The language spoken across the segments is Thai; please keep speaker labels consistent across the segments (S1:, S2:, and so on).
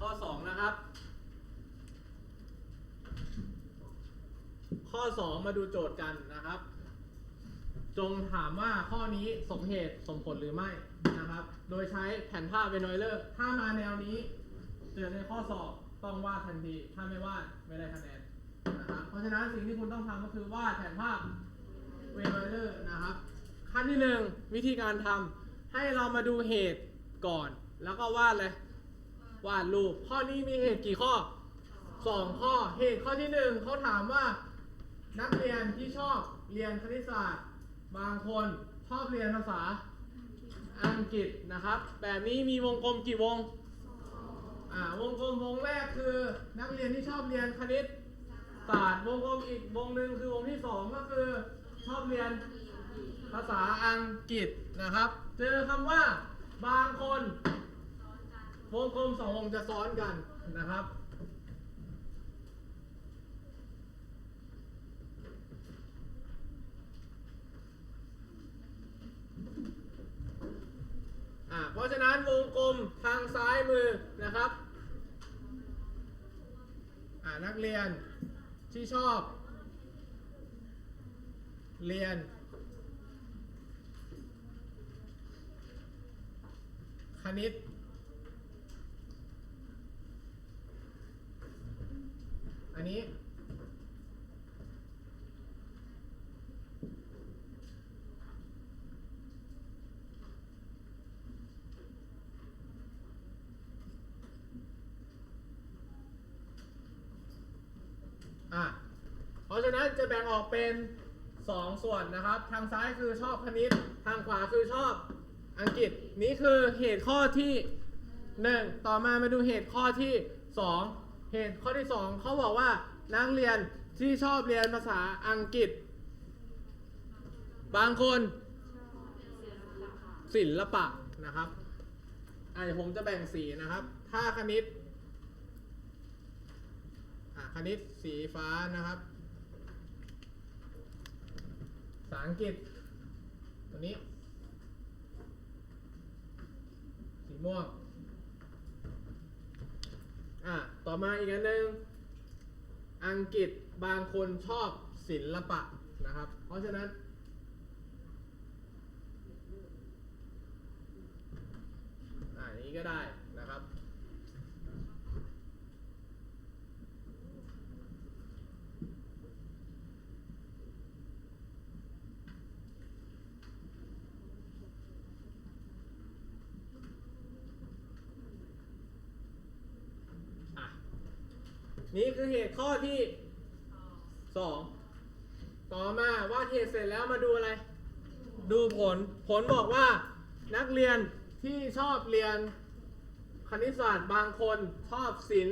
S1: ข้อ 2 นะครับ ข้อ 2 มาดูโจทย์กันนะครับ จงถามว่าข้อนี้สมเหตุสมผลหรือไม่นะครับ โดยใช้แผนภาพเวนอยเลอร์ถ้ามาแนวนี้เจอในข้อสอบต้องวาดทันที ถ้าไม่วาดไม่ได้คะแนนนะครับ เพราะฉะนั้นสิ่งที่คุณต้องทำก็คือวาดแผนภาพเวนอยเลอร์นะครับ ขั้นที่หนึ่งวิธีการทำให้เรามาดูเหตุก่อน แล้วก็วาดเลย วาดรูป ข้อนี้มีเหตุกี่ข้อสองข้อ เหตุข้อที่หนึ่งเขาถามว่า นักเรียนที่ชอบเรียนคณิตศาสตร์ บางคนชอบเรียนภาษาอังกฤษนะครับ แบบนี้มีวงกลมกี่วงอ่าวงกลมวงแรกคือ นักเรียนที่ชอบเรียนคณิตศาสตร์วงกลมอีกวงหนึ่งคือวงที่สองก็คือชอบเรียนภาษาอังกฤษนะครับ เจอคำว่าบางคน วงกลมสองวงจะซ้อนกันนะครับ อ่า เพราะฉะนั้นวงกลมทางซ้ายมือนะครับ อ่า นักเรียนที่ชอบ เรียนคณิต อั นี้อะเพราะฉะนั้นจะแบ่งออกเป็น 2 ส่วนนะครับ ทางซ้ายคือชอบคณิต ทางขวาคือชอบอังกฤษ นี่คือเหตุข้อที่ 1 ต่อมามาดูเหตุข้อที่ 2 เหตุข้อที่2เขาบอกว่านักเรียนที่ชอบเรียนภาษาอังกฤษ บางคนศิลปะนะครับอะเดี๋ยวผมจะแบ่งสีนะครับ ถ้าคณิตอะคณิตสีฟ้านะครับภาษาอังกฤษ ตัวนี้ สีม่วง อะต่อมาอีกอันหนึ่งอังกฤษบางคนชอบศิลปะนะครับ เพราะฉะนั้น อ่านี้ก็ได้นะครับ อะ นี่คือเหตุข้อที่สองต่อมาว่าดเหตุเสร็จแล้วมาดูอะไร ดูผล ผลบอกว่า นักเรียนที่ชอบเรียนคณิตศาสตร์บางคนชอบศิ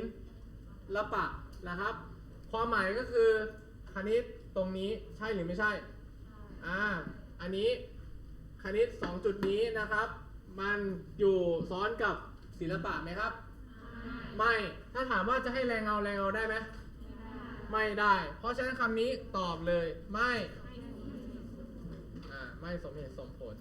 S1: ลปะนะครับ ความหมายก็คือคณิตตรงนี้ใช่หรือไม่ใช่ อ่า อันนี้คณิต 2 จุดนี้นะครับ มันอยู่ซ้อนกับศิลปะไหมครับ ไม่ ถ้าถามว่าจะให้แรงเงาแรงเงาได้ไหมไม่ได้ เพราะฉะนั้นคำนี้ตอบเลย ไม่ อ่า ไม่สมเหตุสมผล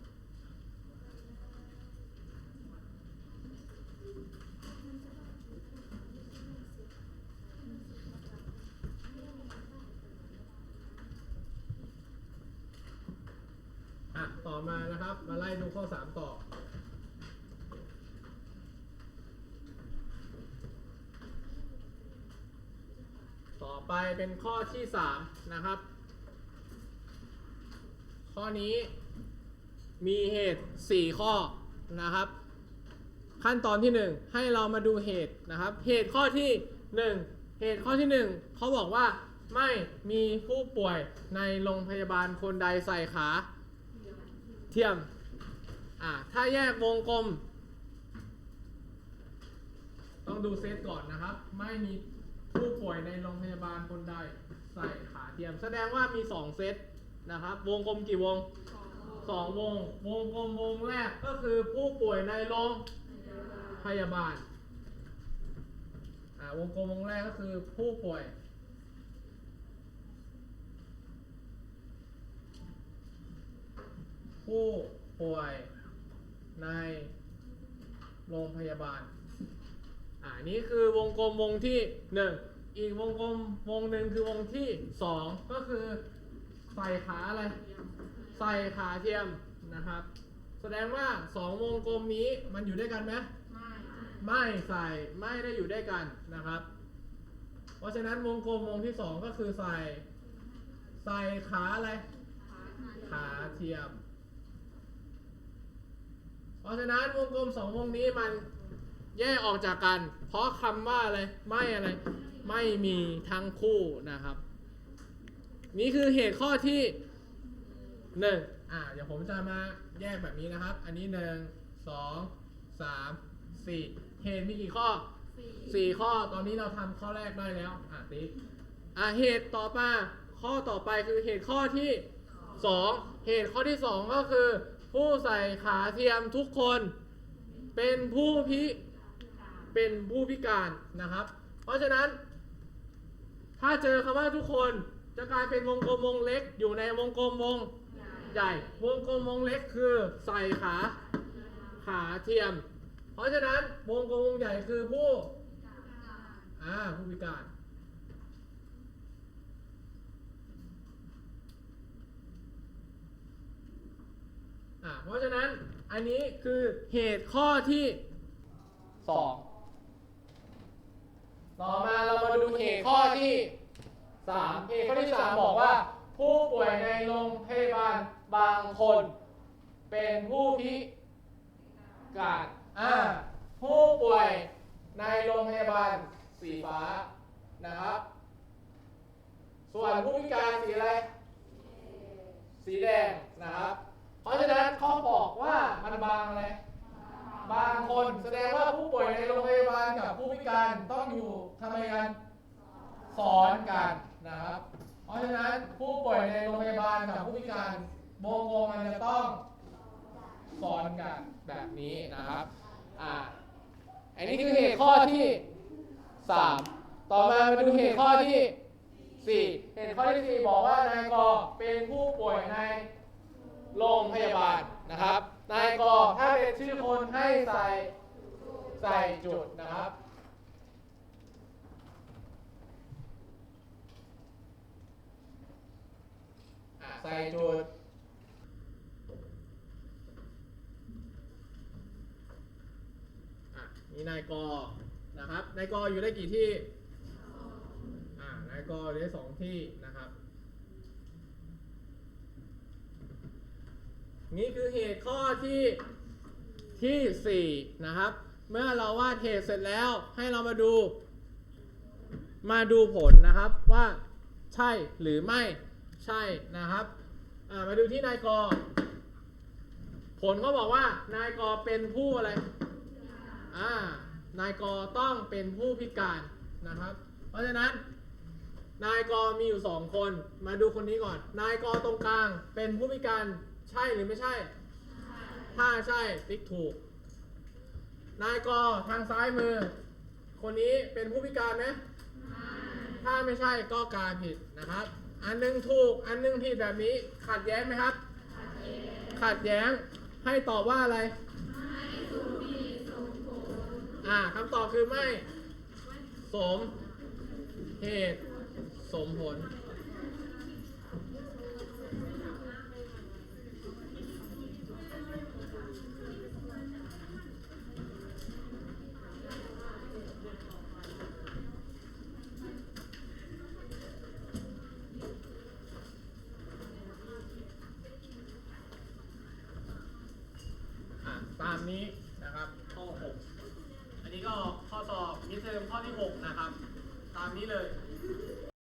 S1: อะ ต่อมานะครับ มาไล่ดูข้อ 3 ต่อ ต่อ ไปเป็นข้อที่3นะครับ ข้อนี้มีเหตุ4ข้อนะครับ ขั้นตอนที่1ให้เรามาดูเหตุนะครับ เหตุข้อที่1เหตุข้อที่1เขาบอกว่าไม่มีผู้ป่วยในโรงพยาบาลคนใดใส่ขา เทียมอ่าถ้าแยกวงกลม ต้องดูเซตก่อนนะครับ ไม่มี ผู้ป่วยในโรงพยาบาลคนใดใส่ขาเทียม แสดงว่ามี 2 เซตนะครับ วงกลมกี่วง 2 วง วงกลมวงแรกก็คือผู้ป่วยในโรงพยาบาลอ่าวงกลมวงแรกก็คือผู้ป่วย ผู้ป่วยในโรงพยาบาล อ่านี่คือวงกลมวงที่หนึ่งอีกวงกลมวงหนึ่งคือวงที่สองก็คือใส่ขาอะไร ใส่ขาเทียมนะครับ แสดงว่าสองวงกลมนี้มันอยู่ด้วยกันไหมไม่ใส่ไม่ได้อยู่ด้วยกันนะครับ เพราะฉะนั้นวงกลมวงที่สองก็คือใส่ ใส่ขาอะไร ขาเทียม เพราะฉะนั้นวงกลมสองวงนี้มัน แยกออกจากกัน เพราะคำว่าอะไร ไม่อะไร ไม่มีทั้งคู่นะครับ นี่คือเหตุข้อที่หนึ่งอ่าเดี๋ยวผมจะมาแยกแบบนี้นะครับ อันนี้หนึ่งสองสามสี่เหตุมีกี่ข้อสี่ข้อตอนนี้เราทำข้อแรกได้แล้ว อะติ๊กอ่าเหตุต่อมาข้อต่อไปคือเหตุข้อที่สองเหตุข้อที่สองก็คือ ผู้ใส่ขาเทียมทุกคน เป็นผู้พิ เป็นผู้พิการนะครับ เพราะฉะนั้น ถ้าเจอคำว่าทุกคนจะกลายเป็นวงกลมวงเล็กอยู่ในวงกลมวงใหญ่ วงกลมวงเล็กคือใส่ขาขาเทียม เพราะฉะนั้นวงกลมวงใหญ่คือผู้อ่าผู้พิการเพราะฉะนั้นอันนี้คือเหตุข้อที่สอง ต่อมาเรามาดูเหตุข้อที่สามเหตุข้อที่สามบอกว่า ผู้ป่วยในโรงพยาบาลบางคน เป็นผู้พิการอ่าผู้ป่วยในโรงพยาบาลสีฟ้านะครับ ส่วนผู้พิการสีอะไร สีแดงนะครับ เพราะฉะนั้นเขาบอกว่ามันบางอะไร บางคนแสดงว่าผู้ป่วยในโรงพยาบาลกับผู้พิการต้องอยู่ทำไมกัน สอนกันนะครับ เพราะฉะนั้นผู้ป่วยในโรงพยาบาลกับผู้พิการวงกมันจะต้องสอนกันแบบนี้นะครับ อ่า อันนี้คือเหตุข้อที่สามต่อมามาดูเหตุข้อที่สี่เหตุข้อที่สี่บอกว่านายกเป็นผู้ป่วยในโรงพยาบาลนะครับ นายกถ้าเป็นชื่อคนให้ใส่ใส่จุดนะครับ อะ ใส่จุดอะนี่นายกนะครับ นายกอยู่ได้กี่ที่อ่านายกอยู่ได้สองที่นะครับ นี่คือเหตุข้อที่ที่สี่นะครับ เมื่อเราวาดเหตุเสร็จแล้วให้เรามาดู มาดูผลนะครับว่าใช่หรือไม่ ใช่นะครับมาดูที่นายกผลเขาบอกว่านายกเป็นผู้อะไรอ่านายกต้องเป็นผู้พิการนะครับ เพราะฉะนั้น นายกมีอยู่สองคน มาดูคนนี้ก่อน นายกตรงกลางเป็นผู้พิการใช่หรือไม่ใช่ ถ้าใช่ติ๊กถูก นายกทางซ้ายมือ คนนี้เป็นผู้พิการไหมถ้าไม่ใช่ก็การผิดนะครับ อันหนึงถูก อันหนึงผิดแบบนี้ ขัดแย้งไหมครับ ขัดแย้ง ให้ตอบว่าอะไร อ่าคำตอบคือไม่ สม เหตุ สมผล